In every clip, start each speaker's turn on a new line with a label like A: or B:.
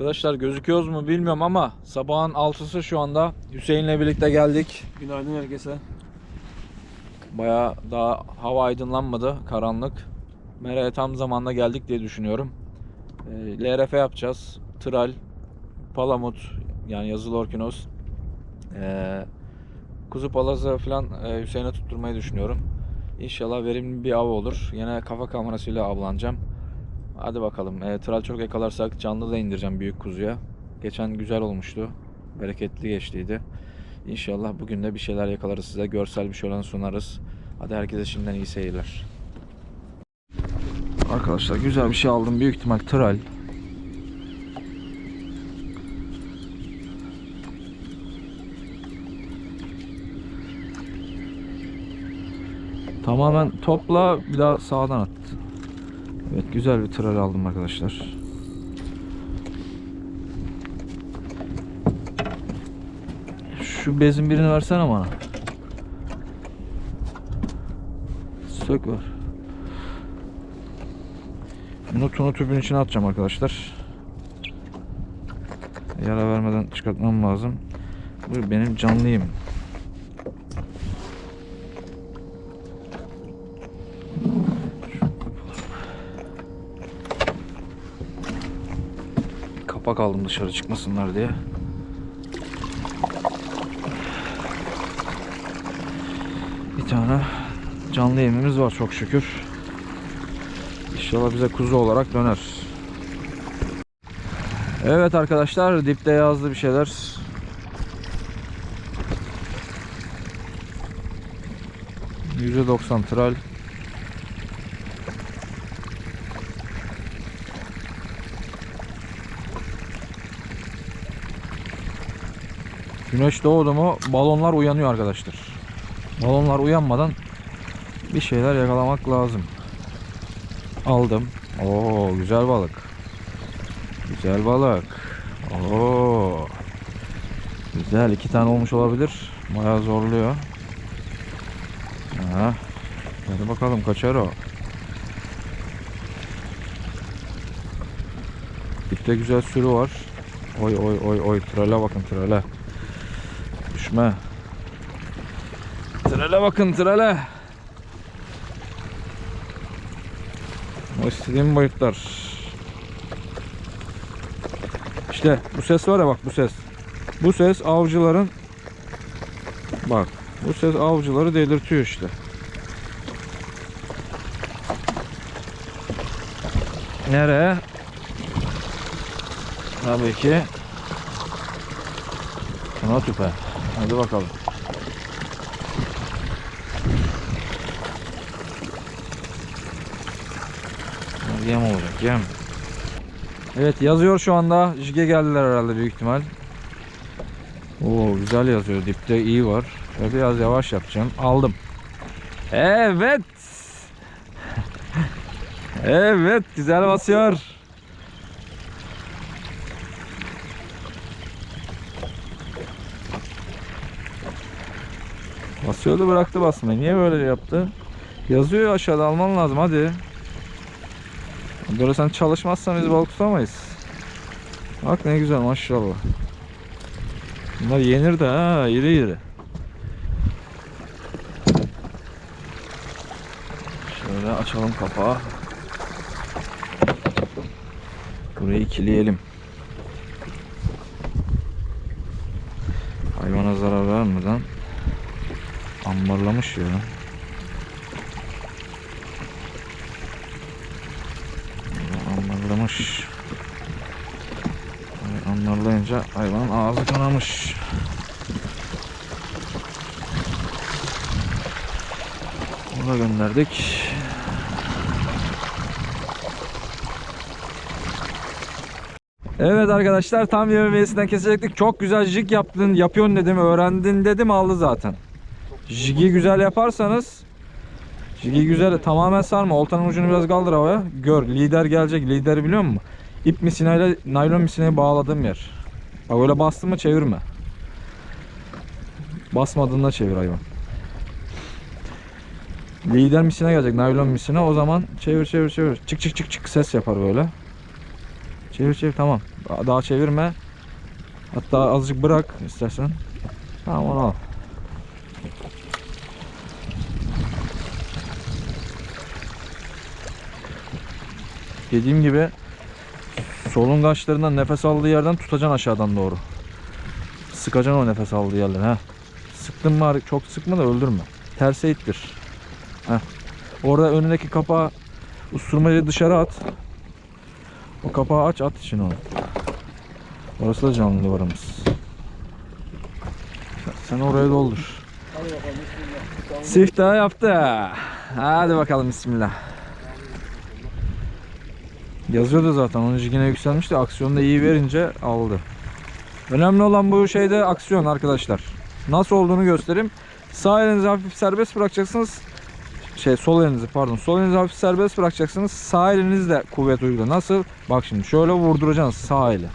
A: Arkadaşlar gözüküyoruz mu bilmiyorum ama sabahın 6'sı şu anda Hüseyin'le birlikte geldik.
B: Günaydın herkese.
A: Baya daha hava aydınlanmadı, karanlık. Mera'ya tam zamanda geldik diye düşünüyorum. Ee, LRF yapacağız. Tral, Palamut yani yazılı orkinos. Ee, kuzu palazı falan e, Hüseyin'e tutturmayı düşünüyorum. İnşallah verimli bir av olur. Yine kafa kamerasıyla avlanacağım. Hadi bakalım. Ee, tral çok yakalarsak canlı da indireceğim büyük kuzuya. Geçen güzel olmuştu. Bereketli geçtiydi. İnşallah bugün de bir şeyler yakalarız size. Görsel bir şölen sunarız. Hadi herkese şimdiden iyi seyirler. Arkadaşlar güzel bir şey aldım. Büyük ihtimal tral. Tamamen topla bir daha sağdan at. Evet güzel bir tral aldım arkadaşlar. Şu bezin birini versene bana. Sök var. Bunu tunu tüpün içine atacağım arkadaşlar. Yara vermeden çıkartmam lazım. Bu benim canlıyım. Kapak aldım dışarı çıkmasınlar diye. Bir tane canlı yemimiz var çok şükür. İnşallah bize kuzu olarak döner. Evet arkadaşlar dipte yazdı bir şeyler. %90 tral. Güneş doğdu mu balonlar uyanıyor arkadaşlar. Balonlar uyanmadan bir şeyler yakalamak lazım. Aldım. Oo güzel balık. Güzel balık. Oo. Güzel iki tane olmuş olabilir. Bayağı zorluyor. Ha. Hadi bakalım kaçar o. Dipte güzel sürü var. Oy oy oy oy trale bakın Düşme. Trale bakın trale. O istediğim boyutlar. İşte bu ses var ya bak bu ses. Bu ses avcıların bak bu ses avcıları delirtiyor işte. Nereye? Tabii ki Tuna tüpe. Hadi bakalım. Yem olacak yem. Evet yazıyor şu anda. Jige geldiler herhalde büyük ihtimal. Oo güzel yazıyor. Dipte iyi var. Şöyle biraz yavaş yapacağım. Aldım. Evet. evet güzel basıyor. Basıyordu bıraktı basmayı. Niye böyle yaptı? Yazıyor aşağıda alman lazım hadi. Böyle sen çalışmazsan biz balık tutamayız. Bak ne güzel maşallah. Bunlar yenir de ha iri iri. Şöyle açalım kapağı. Burayı ikileyelim. Ona gönderdik. Evet arkadaşlar tam yeme meyvesinden kesecektik. Çok güzel jig yaptın, yapıyorsun dedim, öğrendin dedim aldı zaten. Jigi güzel yaparsanız Jigi güzel tamamen sarma. Oltanın ucunu biraz kaldır havaya. Gör lider gelecek. Lideri biliyor musun? İp misinayla naylon misinayı bağladığım yer. Bak öyle bastın mı çevirme. Basmadığında çevir hayvan. Lider misine gelecek. Naylon misine. O zaman çevir çevir çevir. Çık çık çık çık ses yapar böyle. Çevir çevir tamam. Daha çevirme. Hatta azıcık bırak istersen. Tamam onu al. Dediğim gibi solungaçlarından nefes aldığı yerden tutacaksın aşağıdan doğru. Sıkacaksın o nefes aldığı yerleri. Heh. Sıktın mı çok sıkma da öldürme. Terse ittir. Heh. Orada önündeki kapağı usturmacı dışarı at. O kapağı aç at için onu. Orası da canlı duvarımız. Sen- oraya doldur. Siftah yaptı. Hadi bakalım bismillah. Yazıyordu zaten. Onun jigine yükselmişti. Aksiyonu da iyi verince aldı. Önemli olan bu şeyde aksiyon arkadaşlar. Nasıl olduğunu göstereyim. Sağ elinizi hafif serbest bırakacaksınız. Şey sol elinizi pardon. Sol elinizi hafif serbest bırakacaksınız. Sağ elinizle kuvvet uygula. Nasıl? Bak şimdi şöyle vurduracaksınız sağ eli.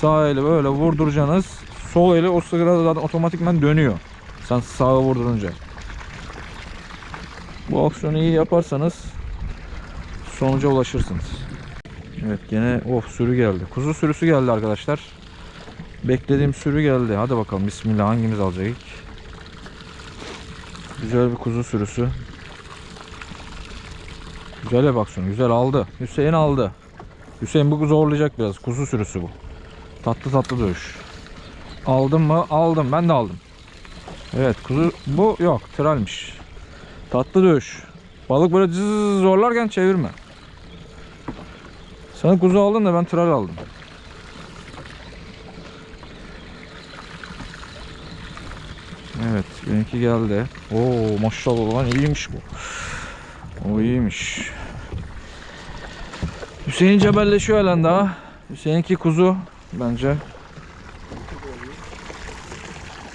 A: Sağ eli böyle vurduracaksınız. Sol eli o sırada zaten otomatikman dönüyor. Sen sağa vurdurunca. Bu aksiyonu iyi yaparsanız sonuca ulaşırsınız. Evet gene of sürü geldi. Kuzu sürüsü geldi arkadaşlar. Beklediğim sürü geldi. Hadi bakalım bismillah hangimiz alacak ilk? Güzel bir kuzu sürüsü. Güzel bir aksiyon. Güzel aldı. Hüseyin aldı. Hüseyin bu zorlayacak biraz. Kuzu sürüsü bu. Tatlı tatlı dövüş. Aldım mı? Aldım. Ben de aldım. Evet kuzu bu yok. Tralmiş. Tatlı dövüş. Balık böyle zorlarken çevirme. Sen kuzu aldın da ben tral aldım. Evet benimki geldi. Oo maşallah lan iyiymiş bu. O iyiymiş. Hüseyin cebelleşiyor halen daha. Hüseyinki kuzu bence.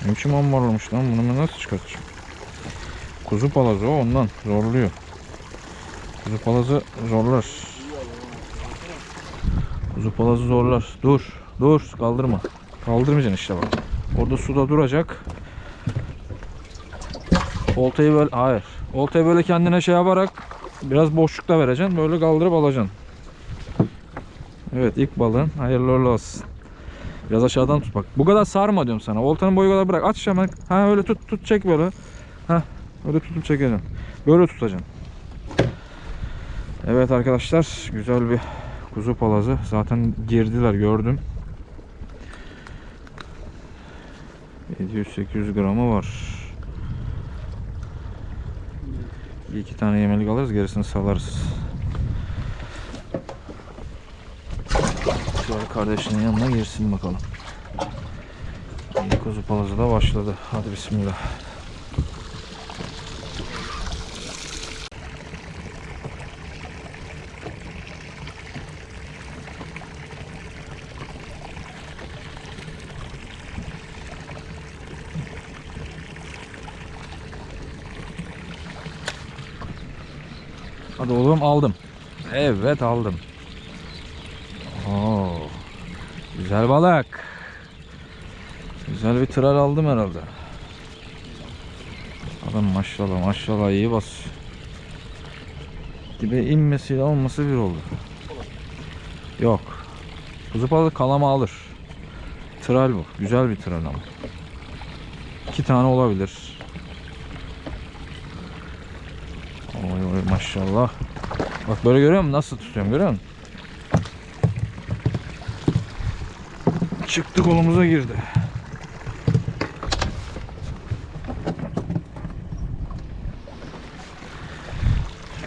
A: Ne biçim ambarlamış lan bunu ben nasıl çıkartacağım? Kuzu palazı o ondan zorluyor. Kuzu palazı zorlar. Kuzu palazı zorlar. Dur. Dur. Kaldırma. Kaldırmayacaksın işte bak. Orada suda duracak. Oltayı böyle hayır. Oltayı böyle kendine şey yaparak biraz boşlukta vereceksin. Böyle kaldırıp alacaksın. Evet ilk balığın hayırlı olsun. Biraz aşağıdan tut bak. Bu kadar sarma diyorum sana. Oltanın boyu kadar bırak. Aç hemen. Ha öyle tut tut çek böyle. Ha öyle tutup çekeceksin. Böyle tutacaksın. Evet arkadaşlar güzel bir kuzu palazı. Zaten girdiler gördüm. 700-800 gramı var. Bir iki tane yemelik alırız gerisini salarız. Şöyle kardeşinin yanına girsin bakalım. İyi kuzu palazı da başladı. Hadi bismillah. Hadi oğlum aldım. Evet aldım. Oo. Güzel balık. Güzel bir tral aldım herhalde. Adam maşallah maşallah iyi bas. Dibe inmesiyle olması bir oldu. Yok. Kuzu balığı kalama alır. Tral bu. Güzel bir tral ama. İki tane olabilir. Oy oy maşallah. Bak böyle görüyor musun? Nasıl tutuyorum görüyor musun? Çıktı kolumuza girdi.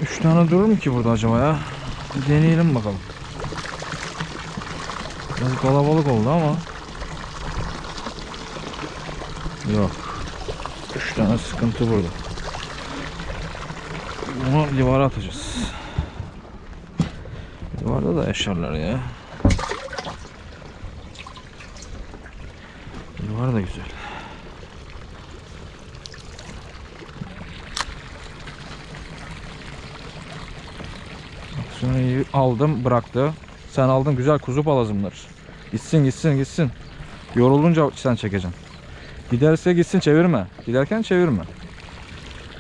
A: Üç tane durur mu ki burada acaba ya? Bir deneyelim bakalım. Biraz kalabalık oldu ama. Yok. Üç tane sıkıntı burada. Bunu livara atacağız. Livarda da yaşarlar ya. Livar da güzel. İyi aldım bıraktı. Sen aldın güzel kuzu palazımlar. Gitsin gitsin gitsin. Yorulunca sen çekeceksin. Giderse gitsin çevirme. Giderken çevirme.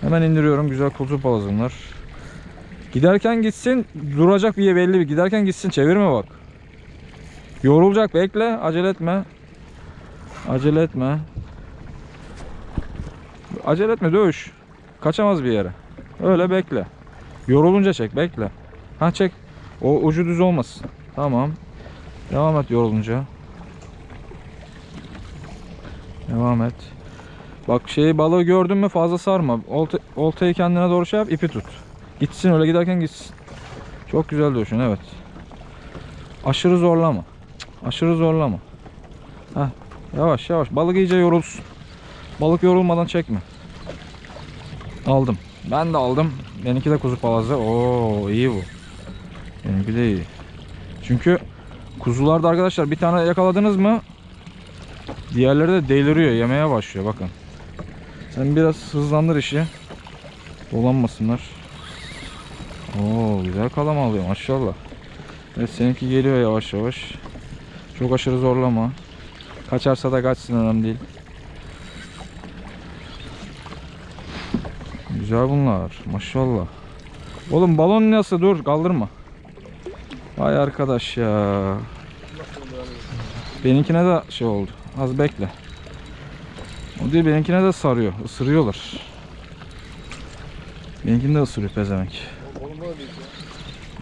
A: Hemen indiriyorum güzel kuzu palazımlar. Giderken gitsin duracak bir belli bir giderken gitsin çevirme bak. Yorulacak bekle acele etme. Acele etme. Acele etme dövüş. Kaçamaz bir yere. Öyle bekle. Yorulunca çek bekle. Ha çek. O ucu düz olmasın. Tamam. Devam et yorulunca. Devam et. Bak şeyi balığı gördün mü fazla sarma. Olta, oltayı kendine doğru şey yap ipi tut. Gitsin öyle giderken gitsin. Çok güzel dövüşün evet. Aşırı zorlama. Aşırı zorlama. Heh, yavaş yavaş. Balık iyice yorulsun. Balık yorulmadan çekme. Aldım. Ben de aldım. Benimki de kuzu palazı. Oo iyi bu. Benimki de iyi. Çünkü kuzularda arkadaşlar bir tane yakaladınız mı diğerleri de deliriyor. Yemeye başlıyor bakın. Sen biraz hızlandır işi. Dolanmasınlar. Oo güzel kalama alıyor maşallah. Evet seninki geliyor yavaş yavaş. Çok aşırı zorlama. Kaçarsa da kaçsın önemli değil. Güzel bunlar. Maşallah. Oğlum balon nasıl? Dur kaldırma. Vay arkadaş ya. Benimkine de şey oldu. Az bekle. O değil benimkine de sarıyor. Isırıyorlar. Benimkini de ısırıyor
B: ya.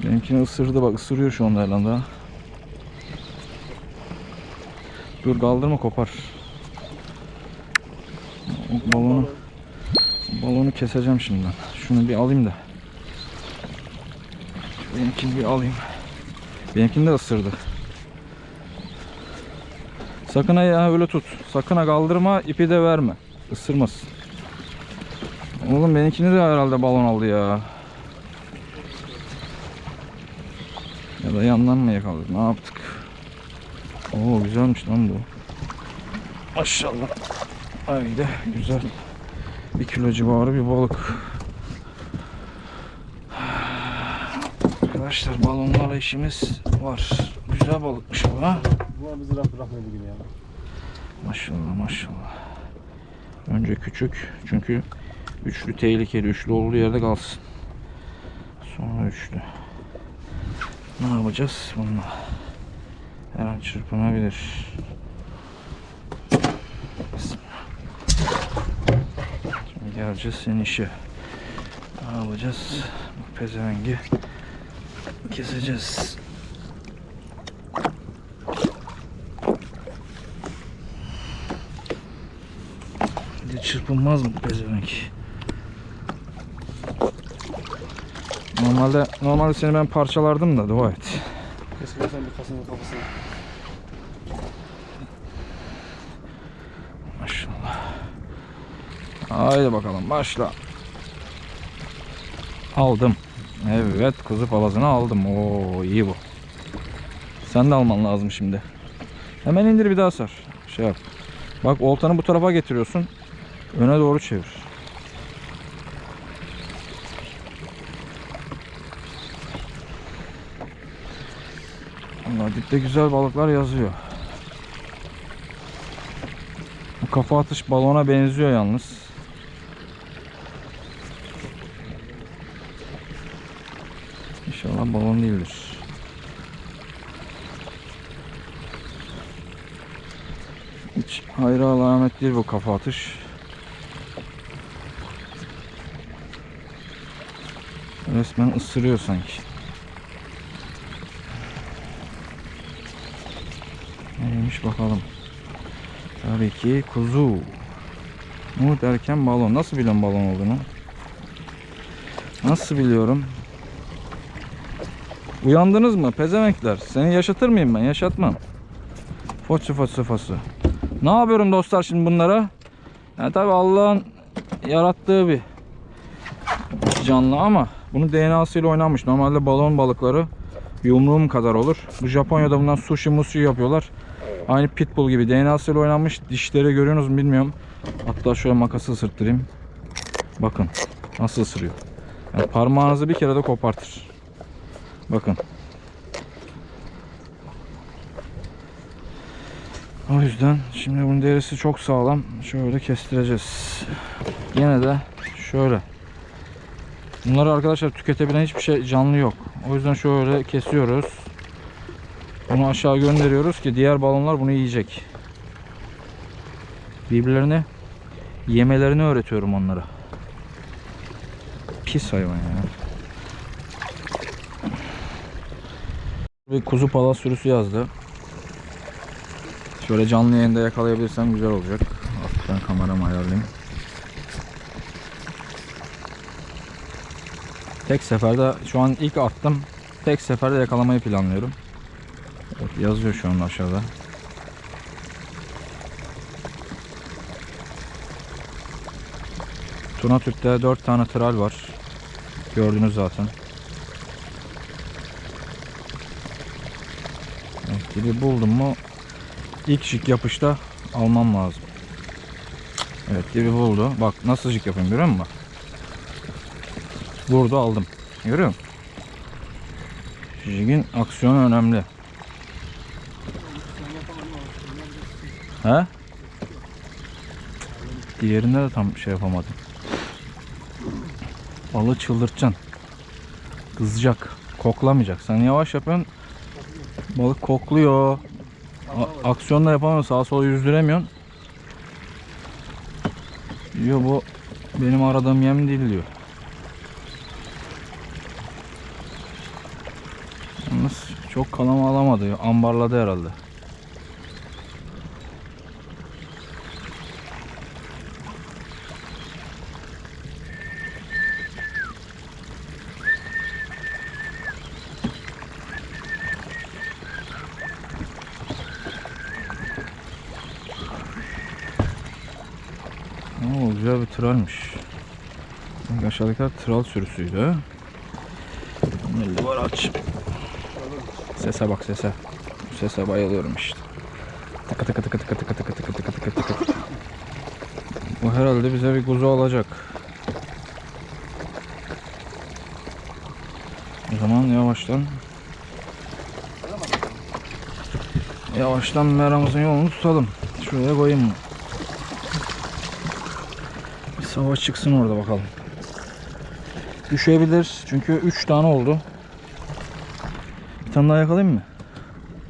A: Benimkini ısırdı bak ısırıyor şu anda elinde. Dur kaldırma kopar. Balonu balonu keseceğim şimdi. ben. Şunu bir alayım da. Benimkini bir alayım. Benimkini de ısırdı. Sakın ha öyle tut. Sakın ha kaldırma ipi de verme. Isırmasın. Oğlum benimkini de herhalde balon aldı ya. Ya da yandan mı yakaladık? Ne yaptık? Oo güzelmiş lan bu. Maşallah. Haydi güzel. Bir kilo civarı bir balık. Arkadaşlar balonlarla işimiz var. Güzel balıkmış bu ha.
B: Bunlar bizi rahat bugün ya.
A: Maşallah maşallah. Önce küçük çünkü üçlü tehlikeli. Üçlü olduğu yerde kalsın. Sonra üçlü. Ne yapacağız bununla? Her an çırpınabilir. Şimdi geleceğiz senin. Ne yapacağız? Bu pezevengi keseceğiz. De çırpınmaz mı pezevenk? Normalde normalde seni ben parçalardım da dua et.
B: Keşke sen bir kasının kafasına.
A: Maşallah. Haydi bakalım başla. Aldım. Evet kuzu palazını aldım. Oo iyi bu. Sen de alman lazım şimdi. Hemen indir bir daha sar. Şey yap. Bak oltanı bu tarafa getiriyorsun. Öne doğru çevir. Allah dipte güzel balıklar yazıyor. Bu kafa atış balona benziyor yalnız. İnşallah balon değildir. Hiç hayra alamet değil bu kafa atış. Resmen ısırıyor sanki. Neymiş bakalım. Tabii ki kuzu. Mu derken balon. Nasıl biliyorum balon olduğunu? Nasıl biliyorum? Uyandınız mı pezevenkler? Seni yaşatır mıyım ben? Yaşatmam. Fosu fosu fosu. Ne yapıyorum dostlar şimdi bunlara? Yani tabi Allah'ın yarattığı bir canlı ama bunu DNA'sıyla oynanmış. Normalde balon balıkları yumruğum kadar olur. Bu Japonya'da bundan sushi mushi yapıyorlar. Aynı pitbull gibi DNA'sıyla oynanmış. Dişleri görüyorsunuz mu bilmiyorum. Hatta şöyle makası ısırttırayım. Bakın nasıl ısırıyor. Yani parmağınızı bir kere de kopartır. Bakın. O yüzden şimdi bunun derisi çok sağlam. Şöyle kestireceğiz. Yine de şöyle. Bunları arkadaşlar tüketebilen hiçbir şey canlı yok. O yüzden şöyle kesiyoruz. Bunu aşağı gönderiyoruz ki diğer balonlar bunu yiyecek. Birbirlerine yemelerini öğretiyorum onlara. Pis hayvan ya. Bir kuzu palas sürüsü yazdı. Şöyle canlı yayında yakalayabilirsem güzel olacak. Alttan kameramı ayarlayayım. Tek seferde şu an ilk attım. Tek seferde yakalamayı planlıyorum. Evet, yazıyor şu an aşağıda. Tuna Türk'te 4 tane tral var. Gördünüz zaten. Evet, gibi buldum mu ilk jig yapışta almam lazım. Evet gibi buldu. Bak nasıl jig yapayım görüyor musun? Vurdu aldım. Görüyor musun? Jigin aksiyonu önemli. He? Diğerinde de tam şey yapamadım. Balığı çıldırtacaksın. Kızacak. Koklamayacak. Sen yavaş yapıyorsun. Balık kokluyor. A- aksiyon da yapamıyorsun. Sağa sola yüzdüremiyorsun. Diyor bu benim aradığım yem değil diyor. Çok kalama alamadı. Ambarladı herhalde. Oo, güzel bir tralmiş. Aşağıdakiler tral sürüsüydü. Nelli var aç. Sese bak sese. Bu sese bayılıyorum işte. Tıkı tıkı tıkı tıkı tıkı tıkı tıkı tıkı tıkı tıkı. Bu herhalde bize bir kuzu alacak. O zaman yavaştan Yavaştan meramızın yolunu tutalım. Şuraya koyayım mı? Bir savaş çıksın orada bakalım. Düşebilir çünkü 3 tane oldu. Bir tane daha yakalayayım mı?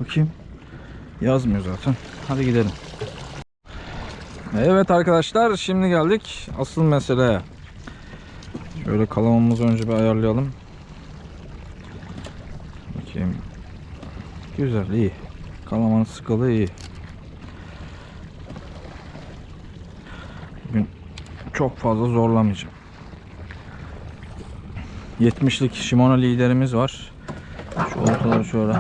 A: Bakayım. Yazmıyor zaten. Hadi gidelim. Evet arkadaşlar şimdi geldik asıl meseleye. Şöyle kalamamızı önce bir ayarlayalım. Bakayım. Güzel iyi. Kalamanın sıkalı iyi. Bugün çok fazla zorlamayacağım. 70'lik Shimano liderimiz var. Şu ortaları şöyle.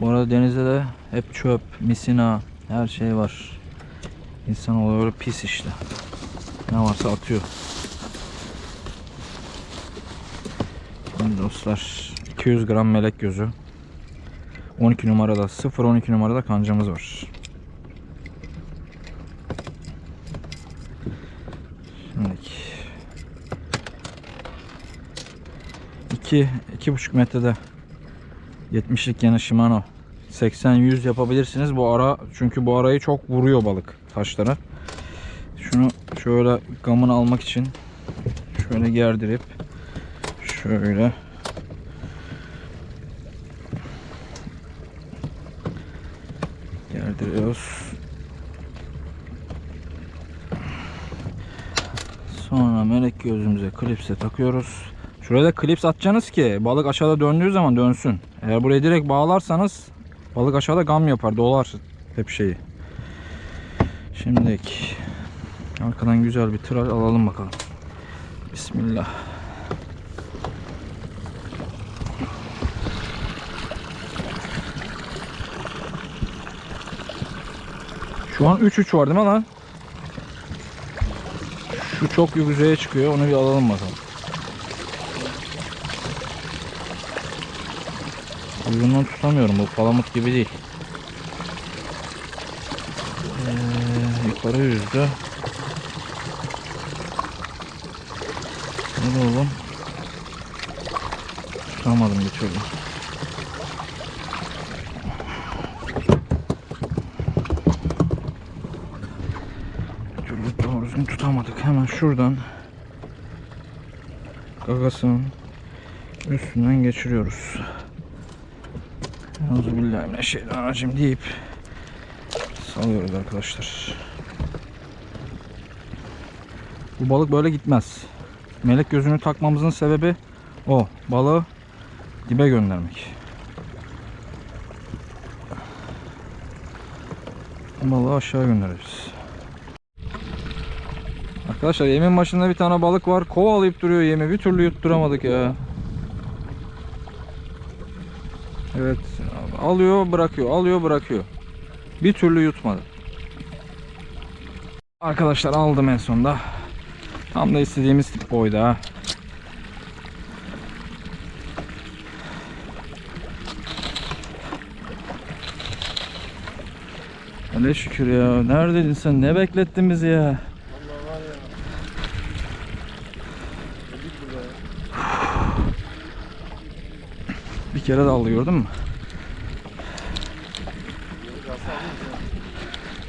A: Bu arada denizde de hep çöp, misina, her şey var. İnsan oluyor pis işte. Ne varsa atıyor. Şimdi dostlar 200 gram melek gözü. 12 numarada 0-12 numarada kancamız var. Şimdi 2 2,5 metrede 70'lik yana Shimano 80-100 yapabilirsiniz. Bu ara çünkü bu arayı çok vuruyor balık taşlara. Şunu şöyle gamını almak için şöyle gerdirip şöyle gerdiriyoruz. Sonra melek gözümüze klipse takıyoruz. Şuraya da klips atacaksınız ki balık aşağıda döndüğü zaman dönsün. Eğer buraya direkt bağlarsanız balık aşağıda gam yapar, dolar hep şeyi. Şimdi arkadan güzel bir tral alalım bakalım. Bismillah. Şu an 3-3 var değil mi lan? Şu çok yüzeye çıkıyor. Onu bir alalım bakalım. Uygundan tutamıyorum. Bu palamut gibi değil. Ee, yukarı yüzdü. Hadi oğlum. Tutamadım bir türlü. Bir türlü doğru tutamadık. Hemen şuradan gagasının üstünden geçiriyoruz. Euzubillahimineşşeytanirracim deyip salıyoruz arkadaşlar. Bu balık böyle gitmez. Melek gözünü takmamızın sebebi o. Balığı dibe göndermek. Balığı aşağı göndeririz. Arkadaşlar yemin başında bir tane balık var. Kovalayıp duruyor yemi. Bir türlü yutturamadık ya. Evet. Alıyor bırakıyor. Alıyor bırakıyor. Bir türlü yutmadı. Arkadaşlar aldım en sonunda. Tam da istediğimiz tip boyda. ha. Hele şükür ya. Neredeydin sen? Ne beklettin bizi ya?
B: Allah var ya. Öldük burada ya.
A: Bir kere de aldı gördün mü?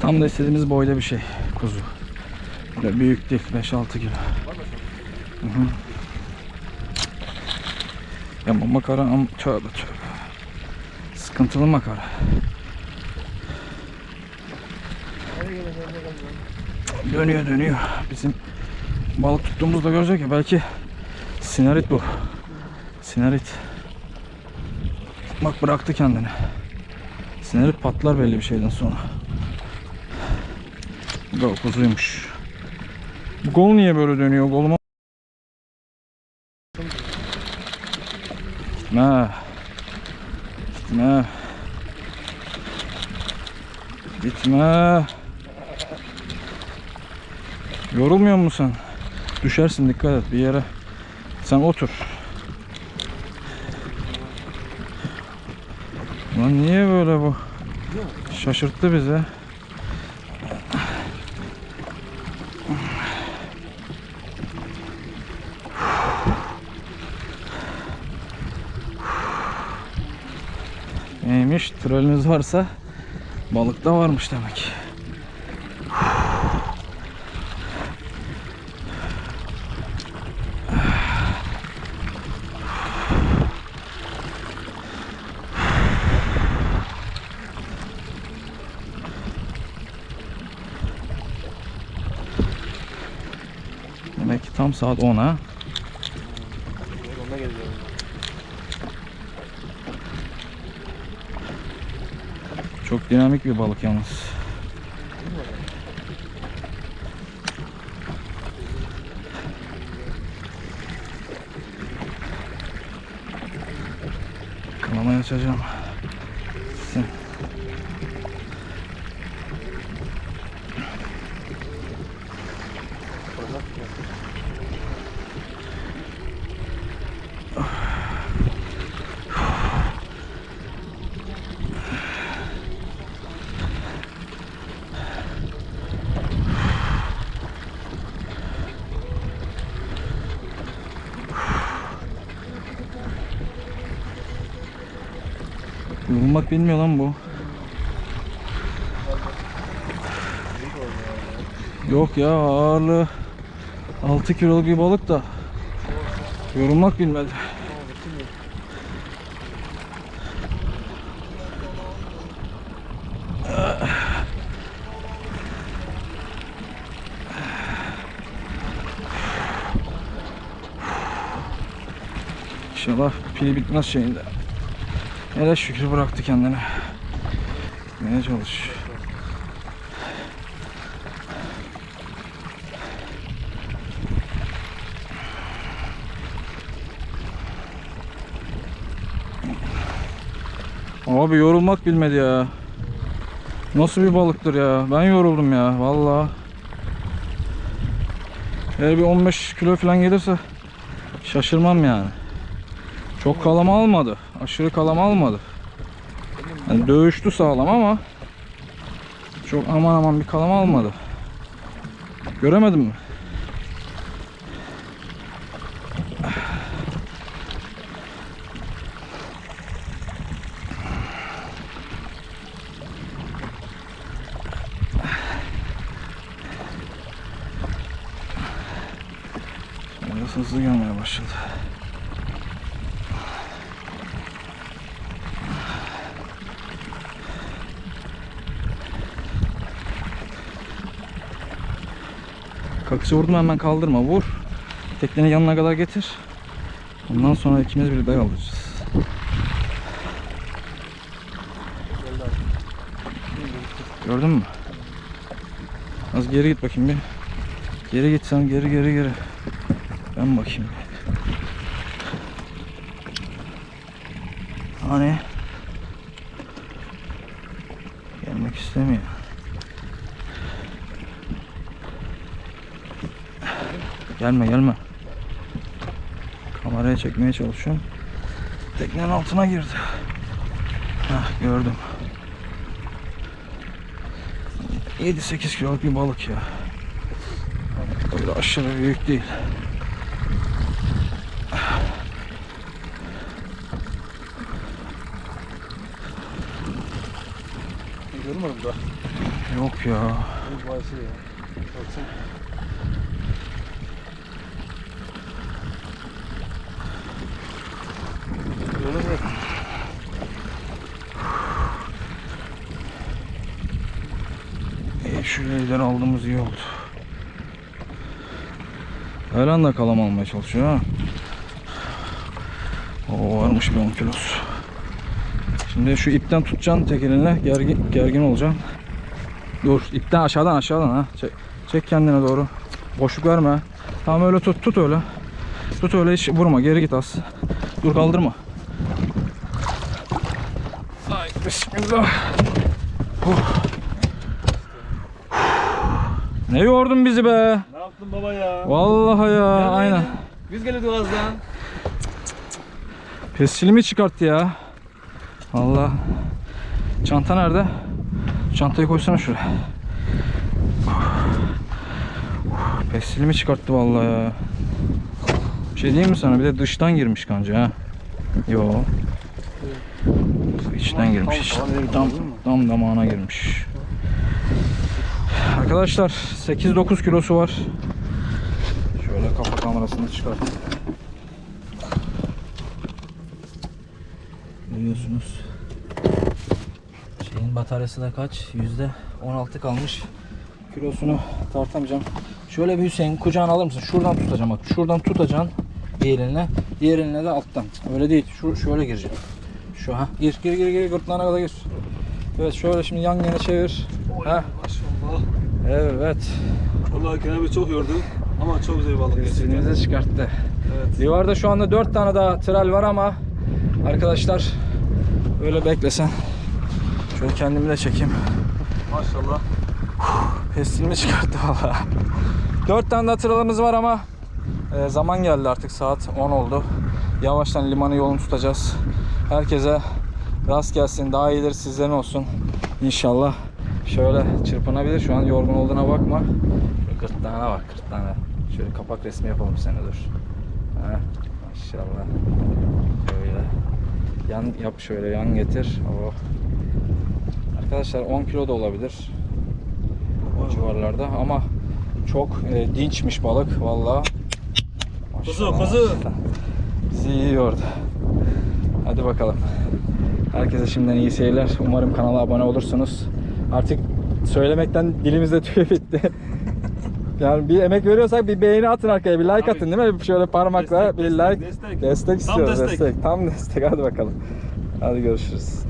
A: Tam da istediğimiz boyda bir şey. Kuzu. Böyle büyük değil. 5-6 kilo. Hı hı. Ya bu makara am tövbe tövbe. Sıkıntılı makara. Dönüyor dönüyor. Bizim balık tuttuğumuzda görecek ya belki sinarit bu. Sinarit. Bak bıraktı kendini. Sinarit patlar belli bir şeyden sonra. Go kuzuymuş. Bu gol niye böyle dönüyor? Goluma Gitme. Gitme. Gitme. Yorulmuyor musun sen? Düşersin dikkat et bir yere. Sen otur. Lan niye böyle bu? Şaşırttı bizi. Neymiş? Trolünüz varsa balık da varmış demek. Demek ki tam saat 10 ha.
B: Onunla geleceğim.
A: Çok dinamik bir balık yalnız. Kalamayı açacağım. Sen.
B: Fırlat ya.
A: Yorulmak bilmiyor lan bu. Yok ya ağırlığı 6 kiloluk bir balık da yorulmak bilmedi. İnşallah pili bitmez şeyinde. Hele şükür bıraktı kendini. Gitmeye çalış. Abi yorulmak bilmedi ya. Nasıl bir balıktır ya? Ben yoruldum ya vallahi. Eğer bir 15 kilo falan gelirse şaşırmam yani. Çok kalama almadı. Aşırı kalama almadı. Yani dövüştü sağlam ama çok aman aman bir kalama almadı. Göremedim mi? Biraz hızlı gelmeye başladı. Kakışı vurdum hemen kaldırma. Vur. Teknenin yanına kadar getir. Ondan sonra ikimiz birlikte kaldıracağız. Gördün mü? Az geri git bakayım bir. Geri git sen geri geri geri. Ben bakayım. Hani? Gelmek istemiyor. Gelme gelme. Kameraya çekmeye çalışıyorum. Teknenin altına girdi. Hah gördüm. 7-8 kiloluk bir balık ya. Öyle aşırı büyük değil.
B: Görmedim daha.
A: Yok ya.
B: Bu bahsi ya. Baksana. Öyle mi?
A: İyi şu ileri aldığımız iyi oldu. Eren de kalam almaya çalışıyor ha. O varmış bir 10 kilosu. Şimdi şu ipten tutacaksın tek elinle gergin, gergin olacaksın. Dur ipten aşağıdan aşağıdan ha. Çek, çek kendine doğru. Boşluk verme. Tamam öyle tut tut öyle. Tut öyle hiç vurma geri git az. Dur kaldırma. Ay bismillah. Ne yordun bizi be?
B: Ne yaptın baba ya?
A: Vallahi ya
B: Nerede
A: aynen.
B: Biz geliyorduk az daha.
A: Pestilimi çıkarttı ya. Allah. Çanta nerede? Çantayı koysana şuraya. Pestilimi çıkarttı vallahi ya. Bir şey diyeyim mi sana? Bir de dıştan girmiş kanca ha. Yo. İçten girmiş. Tam, tam damağına girmiş. Arkadaşlar 8-9 kilosu var. Şöyle kafa kamerasını çıkartayım. Görüyorsunuz. Şeyin bataryası da kaç? Yüzde 16 kalmış. Kilosunu tartamayacağım. Şöyle bir Hüseyin kucağına alır mısın? Şuradan tutacağım bak. Şuradan tutacaksın bir elinle. Diğer elinle de alttan. Öyle değil. Şu şöyle gireceğim. Şu ha. Gir gir gir gir gırtlağına kadar gir. Evet şöyle şimdi yan yana çevir. Ha.
B: Maşallah.
A: Evet.
B: Vallahi Kenan Bey çok yordu. Ama çok güzel bir balık gerçekten.
A: Üstünüze çıkarttı.
B: Evet.
A: Livarda şu anda 4 tane daha tral var ama arkadaşlar öyle beklesen. Şöyle kendimi de çekeyim.
B: Maşallah.
A: Pestilimi çıkarttı valla. 4 tane daha tralımız var ama e, zaman geldi artık saat 10 oldu. Yavaştan limanı yolunu tutacağız. Herkese rast gelsin. Daha iyidir sizlerin olsun. İnşallah. Şöyle çırpınabilir. Şu an yorgun olduğuna bakma. Şöyle gırtlağına bak gırtlağına. Şöyle kapak resmi yapalım seni dur. Heh, maşallah. Şöyle. Yan yap şöyle yan getir. Oh. Arkadaşlar 10 kilo da olabilir. O civarlarda ama çok e, dinçmiş balık valla.
B: Kuzu, kuzu.
A: Bizi iyi yordu. Hadi bakalım. Herkese şimdiden iyi seyirler. Umarım kanala abone olursunuz. Artık söylemekten dilimizde tüy bitti. Yani bir emek veriyorsak bir beğeni atın arkaya, bir like
B: Tabii.
A: atın değil mi? Şöyle parmakla
B: Destek,
A: bir
B: destek,
A: like.
B: destek.
A: Destek
B: Tam
A: istiyoruz,
B: destek.
A: destek. Tam destek. Hadi bakalım. Hadi görüşürüz.